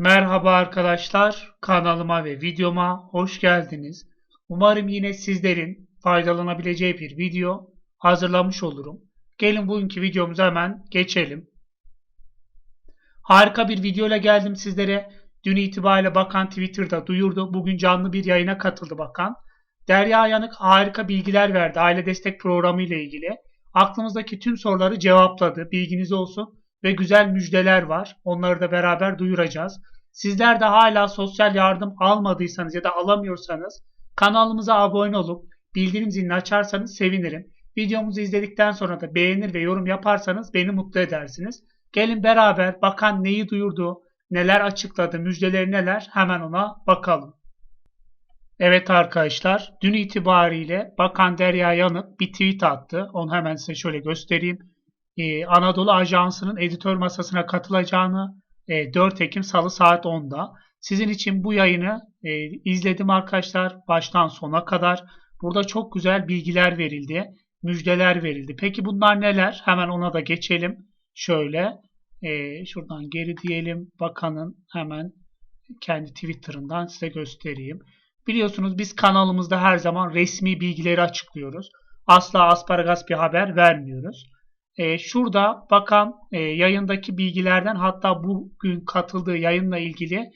Merhaba arkadaşlar, kanalıma ve videoma hoş geldiniz. Umarım yine sizlerin faydalanabileceği bir video hazırlamış olurum. Gelin bugünkü videomuza hemen geçelim. Harika bir video ile geldim sizlere. Dün itibariyle bakan Twitter'da duyurdu. Bugün canlı bir yayına katıldı bakan. Derya Yanık harika bilgiler verdi aile destek programı ile ilgili. Aklımızdaki tüm soruları cevapladı. Bilginiz olsun ve güzel müjdeler var. Onları da beraber duyuracağız. Sizler de hala sosyal yardım almadıysanız ya da alamıyorsanız kanalımıza abone olup bildirim zilini açarsanız sevinirim. Videomuzu izledikten sonra da beğenir ve yorum yaparsanız beni mutlu edersiniz. Gelin beraber bakan neyi duyurdu, neler açıkladı, müjdeleri neler hemen ona bakalım. Evet arkadaşlar, dün itibariyle Bakan Derya Yanık bir tweet attı. Onu hemen size şöyle göstereyim. Ee, Anadolu Ajansı'nın editör masasına katılacağını e, 4 Ekim Salı saat 10'da. Sizin için bu yayını e, izledim arkadaşlar baştan sona kadar. Burada çok güzel bilgiler verildi, müjdeler verildi. Peki bunlar neler? Hemen ona da geçelim. Şöyle e, şuradan geri diyelim. Bakanın hemen kendi Twitter'ından size göstereyim. Biliyorsunuz biz kanalımızda her zaman resmi bilgileri açıklıyoruz. Asla asparagas bir haber vermiyoruz. E, şurada bakan e, yayındaki bilgilerden hatta bugün katıldığı yayınla ilgili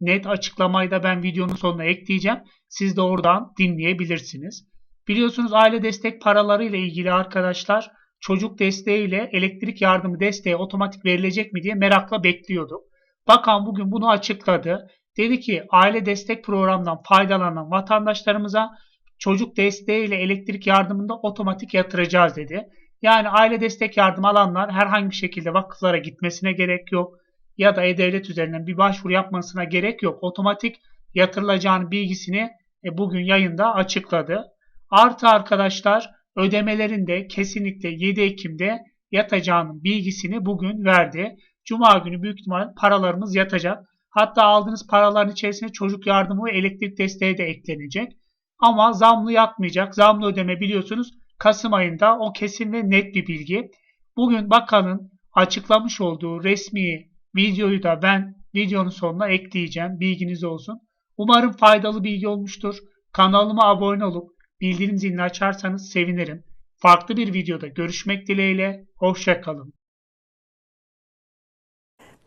net açıklamayı da ben videonun sonuna ekleyeceğim. Siz de oradan dinleyebilirsiniz. Biliyorsunuz aile destek paraları ile ilgili arkadaşlar çocuk desteği ile elektrik yardımı desteği otomatik verilecek mi diye merakla bekliyorduk. Bakan bugün bunu açıkladı. Dedi ki aile destek programından faydalanan vatandaşlarımıza çocuk desteği ile elektrik yardımında otomatik yatıracağız dedi. Yani aile destek yardım alanlar herhangi bir şekilde vakıflara gitmesine gerek yok ya da e-devlet üzerinden bir başvuru yapmasına gerek yok. Otomatik yatırılacağını bilgisini e, bugün yayında açıkladı. Artı arkadaşlar ödemelerin de kesinlikle 7 Ekim'de yatacağının bilgisini bugün verdi. Cuma günü büyük ihtimal paralarımız yatacak. Hatta aldığınız paraların içerisine çocuk yardımı ve elektrik desteği de eklenecek. Ama zamlı yatmayacak. Zamlı ödeme biliyorsunuz Kasım ayında o kesin ve net bir bilgi. Bugün bakanın açıklamış olduğu resmi videoyu da ben videonun sonuna ekleyeceğim. Bilginiz olsun. Umarım faydalı bilgi olmuştur. Kanalıma abone olup bildirim zilini açarsanız sevinirim. Farklı bir videoda görüşmek dileğiyle. Hoşçakalın.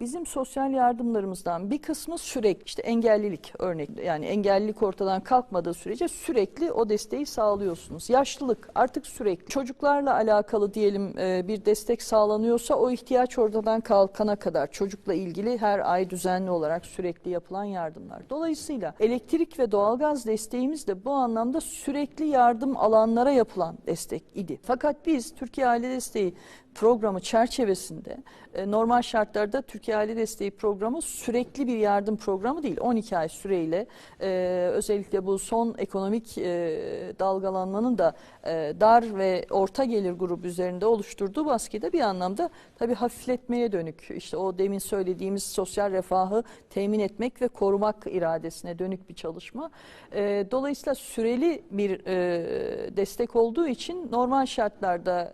Bizim sosyal yardımlarımızdan bir kısmı sürekli işte engellilik örnek yani engellilik ortadan kalkmadığı sürece sürekli o desteği sağlıyorsunuz. Yaşlılık artık sürekli çocuklarla alakalı diyelim e, bir destek sağlanıyorsa o ihtiyaç ortadan kalkana kadar çocukla ilgili her ay düzenli olarak sürekli yapılan yardımlar. Dolayısıyla elektrik ve doğalgaz desteğimiz de bu anlamda sürekli yardım alanlara yapılan destek idi. Fakat biz Türkiye Aile Desteği programı çerçevesinde e, normal şartlarda Türkiye Aile Desteği programı sürekli bir yardım programı değil. 12 ay süreyle e, özellikle bu son ekonomik e, dalgalanmanın da dar ve orta gelir grubu üzerinde oluşturduğu baskıda bir anlamda tabii hafifletmeye dönük işte o demin söylediğimiz sosyal refahı temin etmek ve korumak iradesine dönük bir çalışma. dolayısıyla süreli bir destek olduğu için normal şartlarda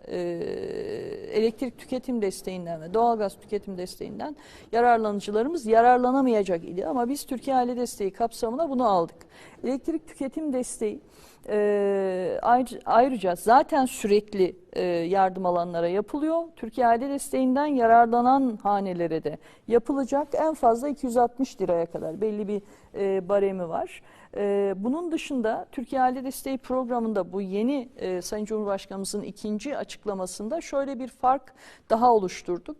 elektrik tüketim desteğinden ve doğalgaz tüketim desteğinden yararlanıcılarımız yararlanamayacak idi. Ama biz Türkiye Aile Desteği kapsamına bunu aldık. Elektrik tüketim desteği e, ayrıca zaten sürekli e, yardım alanlara yapılıyor. Türkiye Aile Desteği'nden yararlanan hanelere de yapılacak. En fazla 260 liraya kadar belli bir e, baremi var. E, bunun dışında Türkiye Aile Desteği programında bu yeni e, Sayın Cumhurbaşkanımızın ikinci açıklamasında şöyle bir fark daha oluşturduk.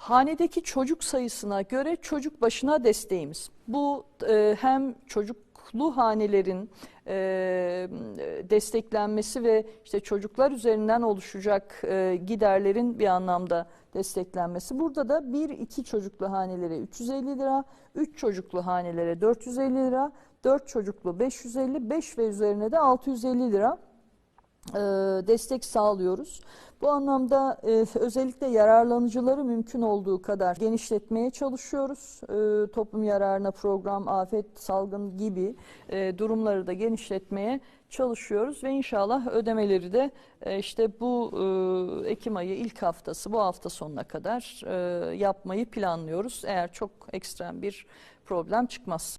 Hanedeki çocuk sayısına göre çocuk başına desteğimiz. Bu e, hem çocuklu hanelerin e, desteklenmesi ve işte çocuklar üzerinden oluşacak e, giderlerin bir anlamda desteklenmesi. Burada da bir iki çocuklu hanelere 350 lira, üç çocuklu hanelere 450 lira, 4 çocuklu 550, 5 ve üzerine de 650 lira destek sağlıyoruz. Bu anlamda e, özellikle yararlanıcıları mümkün olduğu kadar genişletmeye çalışıyoruz. E, toplum yararına program, afet, salgın gibi e, durumları da genişletmeye çalışıyoruz ve inşallah ödemeleri de e, işte bu e, Ekim ayı ilk haftası, bu hafta sonuna kadar e, yapmayı planlıyoruz. Eğer çok ekstrem bir problem çıkmaz.